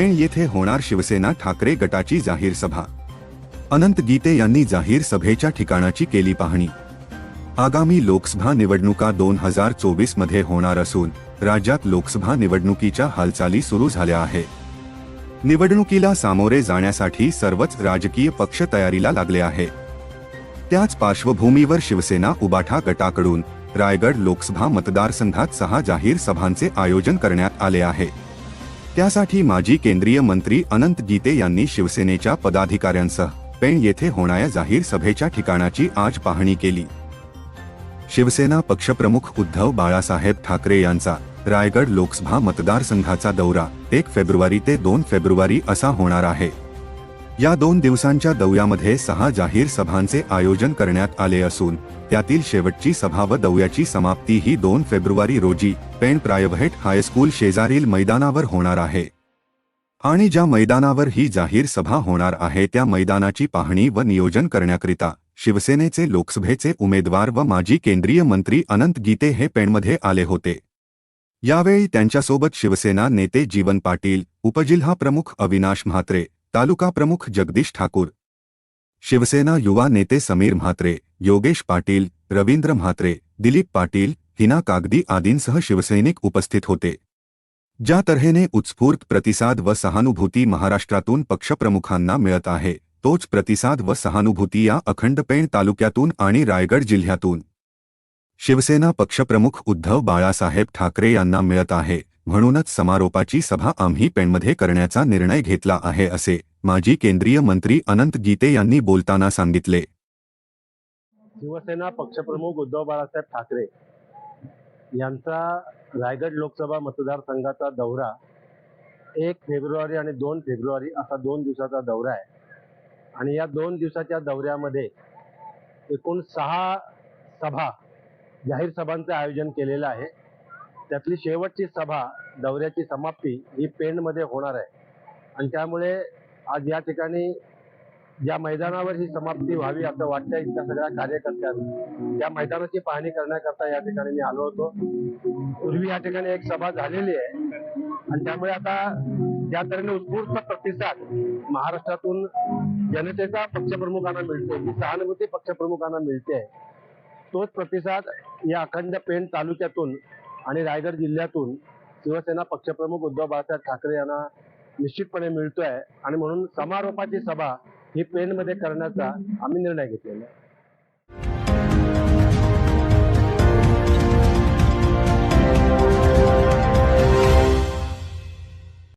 पेण येथे होणार शिवसेना ठाकरे गटाची जाहीर सभा. अनंत गीते यांनी जाहीर सभेच्या ठिकाणाची केली पाहणी. आगामी लोकसभा निवडणुका दोन हजार चोवीसमध्ये होणार असून राज्यात लोकसभा निवडणुकीच्या हालचाली सुरू झाल्या आहे. निवडणुकीला सामोरे जाण्यासाठी सर्वच राजकीय पक्ष तयारीला लागले आहे. त्याच पार्श्वभूमीवर शिवसेना उबाठा गटाकडून रायगड लोकसभा मतदारसंघात सहा जाहीर सभांचे आयोजन करण्यात आले आहे. त्यासाठी माजी केंद्रीय मंत्री अनंत गीते यांनी शिवसेनेच्या पदाधिकाऱ्यांसह पेण येथे होणाऱ्या जाहीर सभेच्या ठिकाणाची आज पाहणी केली. शिवसेना पक्षप्रमुख उद्धव बाळासाहेब ठाकरे यांचा रायगड लोकसभा मतदारसंघाचा दौरा एक फेब्रुवारी ते दोन फेब्रुवारी असा होणार आहे. या दोन दिवसांच्या दौऱ्यामध्ये सहा जाहीर सभांचे आयोजन करण्यात आले असून त्यातील शेवटची सभा व दौऱ्याची समाप्ती ही दोन फेब्रुवारी रोजी पेण प्रायव्हेट हायस्कूल शेजारील मैदानावर होणार आहे. आणि ज्या मैदानावर ही जाहीर सभा होणार आहे त्या मैदानाची पाहणी व नियोजन करण्याकरिता शिवसेनेचे लोकसभेचे उमेदवार व माजी केंद्रीय मंत्री अनंत गीते हे पेणमध्ये आले होते. यावेळी त्यांच्यासोबत शिवसेना नेते जीवन पाटील उपजिल्हा प्रमुख अविनाश म्हात्रे तालुका प्रमुख जगदीश ठाकूर। शिवसेना युवा नेते समीर म्हात्रे, योगेश पाटील, रवींद्र म्हात्रे, दिलीप पाटील, हिना कागदी आदींसह शिवसैनिक उपस्थित होते। ज्या तऱ्हेने उत्स्फूर्त प्रतिसाद व सहानुभूती महाराष्ट्रातून पक्षप्रमुखांना मिळत आहे, तोच प्रतिसाद व सहानुभूती या अखंड पेण तालुक्यातून आणि रायगड जिल्ह्यातून. शिवसेना पक्षप्रमुख उद्धव बाळासाहेब ठाकरे यांना मिळत आहे. म्हणूनच समारोपाची सभा आम्ही पेणमध्ये करण्याचा निर्णय घेतला आहे असे माजी केंद्रीय मंत्री अनंत गीते यांनी बोलताना सांगितले. शिवसेना पक्षप्रमुख उद्धव बाळासाहेब ठाकरे यांचा रायगड लोकसभा मतदारसंघाचा दौरा एक फेब्रुवारी आणि दोन फेब्रुवारी असा दोन दिवसाचा दौरा आहे. आणि या दोन दिवसाच्या दौऱ्यामध्ये एकूण सहा सभा जाहीर सभांचं आयोजन केलेलं आहे. त्यातली शेवटची सभा दौऱ्याची समाप्ती ही पेणमध्ये होणार आहे. आणि त्यामुळे आज या ठिकाणी ज्या मैदानावर ही समाप्ती व्हावी असं वाटतं इथल्या सगळ्या कार्यकर्त्यांना. त्या मैदानाची पाहणी करण्याकरता या ठिकाणी मी आलो होतो. पूर्वी या ठिकाणी एक सभा झालेली आहे. आणि त्यामुळे आता ज्या तऱ्हेने उत्स्फूर्त प्रतिसाद महाराष्ट्रातून जनतेचा पक्षप्रमुखांना मिळतो जी सहानुभूती पक्षप्रमुखांना मिळते तोच प्रतिसाद या अखंड पेण तालुक्यातून आणि रायगड जिल्ह्यातून शिवसेना पक्षप्रमुख उद्धव बाळासाहेब ठाकरे यांना निश्चितपणे मिळतोय. आणि म्हणून समारोपाची सभा ही पेणमध्ये करण्याचा आम्ही निर्णय घेतलेला आहे.